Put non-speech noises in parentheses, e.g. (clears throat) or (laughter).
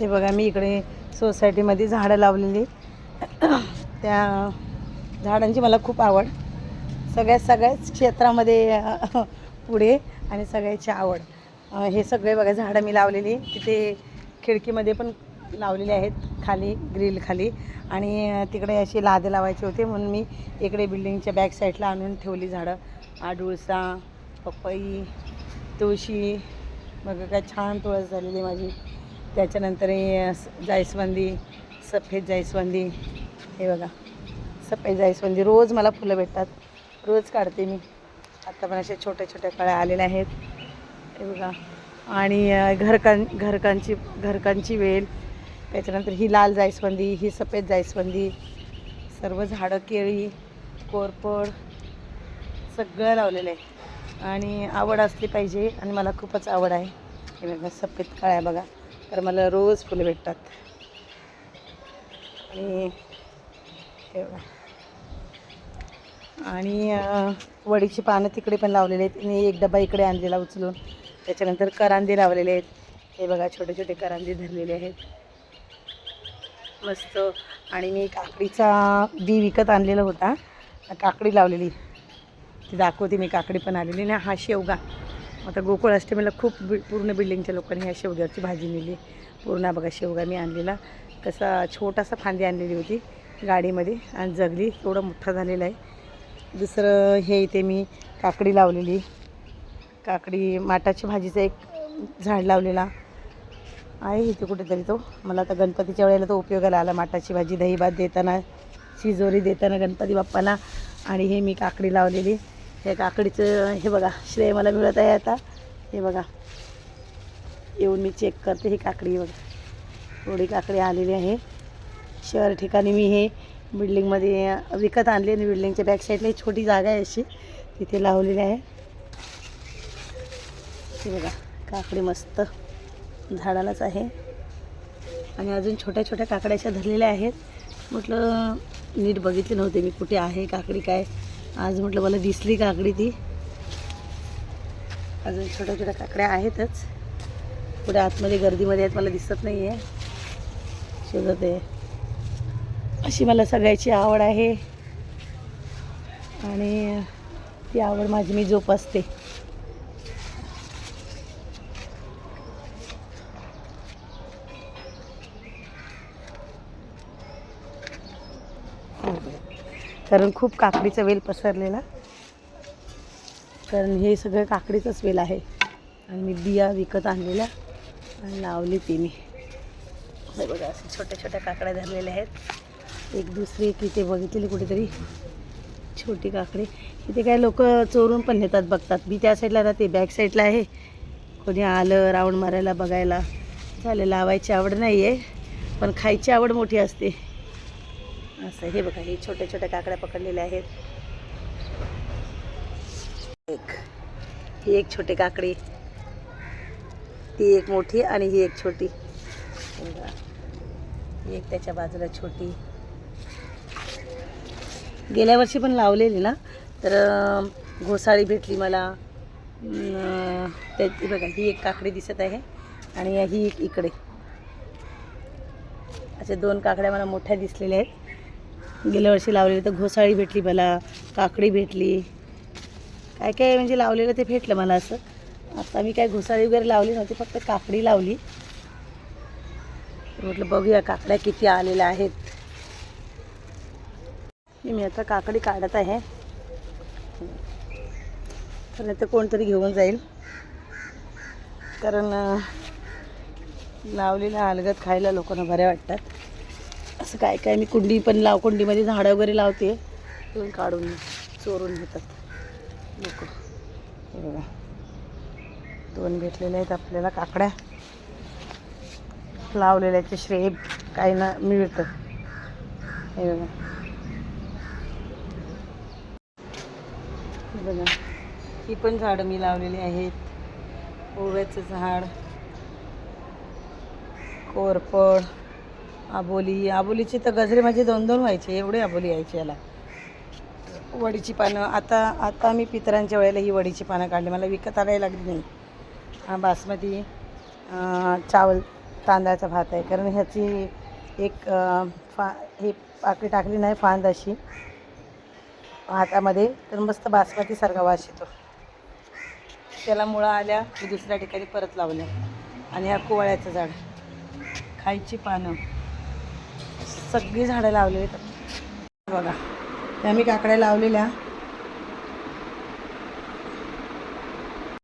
हे बघा मी इकडे सोसायटीमध्ये झाडं लावलेली (clears throat) त्या झाडांची मला खूप आवड. सगळ्या सगळ्याच क्षेत्रामध्ये पुढे आणि सगळ्याची आवड. हे सगळे बघा झाडं मी लावलेली तिथे खिडकीमध्ये पण लावलेले आहेत खाली ग्रिल खाली. आणि तिकडे अशी लादे लावायचे होते म्हणून मी इकडे बिल्डिंगच्या बॅक साईडला आणून ठेवली झाडं. आडुळसा पपई तुळशी. बघा काय छान तुळस झालेली माझी. त्याच्यानंतर जायस्वंदी सफेद जायस्वंदी हे बघा. सफेद जायस्वंदी रोज मला फुलं भेटतात. रोज काढते मी. आता पण अशा छोट्या छोट्या कळ्या आलेल्या आहेत. हे बघा. आणि घरकां घरकांची घरकांची वेल. त्याच्यानंतर ही लाल जायस्वंदी ही सफेद जायस्वंदी सर्व झाडं केळी कोरपड सगळं लावलेलं आहे. आणि आवड असली पाहिजे आणि मला खूपच आवड आहे. हे बघा सफेद काळ्या बघा. तर मला रोज फुलं भेटतात. आणि हे आणि वडीची पानं तिकडे पण लावलेले आहेत. मी एक डबा इकडे आणलेला उचलून. त्याच्यानंतर करांदे लावलेले आहेत. हे बघा छोटे छोटे करांदे धरलेले आहेत. मस्त. आणि मी काकडीचा बी विकत आणलेला होता. काकडी लावलेली. ती दाखवते मी काकडी पण आलेली. ना हा शेवगा. आता गोकुळ अष्टमीला खूप बि पूर्ण बिल्डिंगच्या लोकांनी ह्या शेवग्यावरची भाजी नेली. पूर्ण बघा शेवगा मी आणलेला. कसा छोटासा फांदी आणलेली होती गाडीमध्ये आणि जगली एवढा मोठा झालेला आहे. दुसरं हे इथे मी काकडी लावलेली. काकडी माटाची भाजीचं एक झाड लावलेला. आहे इथे कुठेतरी तो. मला आता गणपतीच्या वेळेला तो उपयोगाला आला. माटाची भाजी दही भात देताना शिजोरी देताना गणपती बाप्पाला. आणि हे मी काकडी लावलेली. हे काकडीचं हे बघा श्रेय मला मिळत आहे आता. हे बघा. येऊन मी चेक करते ही काकडी बघा. थोडी काकडी आलेली आहे. शहर ठिकाणी मी हे बिल्डिंगमध्ये विकत आणली आणि बिल्डिंगच्या बॅक साईडला एक छोटी जागा आहे अशी. तिथे लावलेली आहे. हे बघा काकडी मस्त झाडालाच आहे. आणि अजून छोट्या छोट्या काकड्या अशा धरलेल्या आहेत. म्हटलं नीट बघितले नव्हते मी कुठे आहे काकडी काय. आज म्हटलं मला दिसली काकडी ती. अजून छोट्या छोट्या काकड्या आहेतच. पुढे आतमध्ये गर्दीमध्ये आहेत मला दिसत नाही आहे शोधत आहे. अशी मला सगळ्याची आवड आहे. आणि ती आवड माझी मी जोपासते. हो. कारण खूप काकडीचा वेल पसरलेला. कारण हे सगळं काकडीचंच वेल आहे. आणि मी बिया विकत आणलेल्या आणि लावली ती मी. हे बघा असे छोट्या छोट्या काकड्या धरलेल्या आहेत. एक दुसरी एक इथे बघितलेली कुठेतरी छोटी काकडी. इथे काय लोक चोरून पण नेतात बघतात. मी त्या साईडला राहते बॅक साईडला आहे. कोणी आलं राऊंड मारायला बघायला. झालं लावायची आवड नाही आहे पण खायची आवड मोठी असते. असं हे बघा हे छोट्या छोट्या काकड्या पकडलेल्या आहेत. एक. ही एक छोटी काकडी. ती एक मोठी आणि ही एक छोटी. बघा. एक त्याच्या बाजूला छोटी. गेल्या वर्षी पण लावलेली ना? तर घोसाळी भेटली मला. त्याची त्या बघा ही एक काकडी दिसत आहे आणि ही एक इकडे. अशा दोन काकड्या मला मोठ्या दिसलेल्या आहेत. गेल्या वर्षी लावलेली तर घोसाळी भेटली मला काकडी भेटली. काय काय म्हणजे लावलेलं ते भेटलं मला असं. आता मी काय घोसाळी वगैरे लावली नव्हती फक्त काकडी लावली. म्हटलं बघूया काकड्या किती आलेल्या आहेत. मी आता काकडी काढत आहे. तर नाही तर कोणतरी घेऊन जाईल. कारण लावलेलं लावलेल्या अलगत खायला लोकांना बऱ्या वाटतात. असं काय काय मी कुंडी पण लाव कुंडीमध्ये झाडं वगैरे लावते. पण काढून चोरून घेतात. लोक हे बघा. दोन भेटलेले आहेत आपल्याला काकड्या. लावलेल्याचे श्रेय. काही ना मिळतं. हे बघा. बघा. ही पण झाडं मी लावलेली आहेत. ओव्याचं झाड. कोरपड आबोली. आबोलीचे तर गजरे माझे दोन दोन व्हायचे एवढे आबोली यायचे याला. वडीची पानं आता आता मी पितरांच्या वेळेला ही वडीची पानं काढली. मला विकत आणायला लागली नाही. हा बासमती चावल तांदळाचा भात आहे. कारण ह्याची एक फा हे पाकळी टाकली नाही फांद अशी. भातामध्ये तर मस्त बासमतीसारखा वास येतो. त्याला मुळा आल्या की दुसऱ्या ठिकाणी परत लावल्या. आणि हा कुवाळ्याचं झाड. खायची पानं. सगळी झाडं लावलेली आहेत. बघा त्या मी काकड्या लावलेल्या.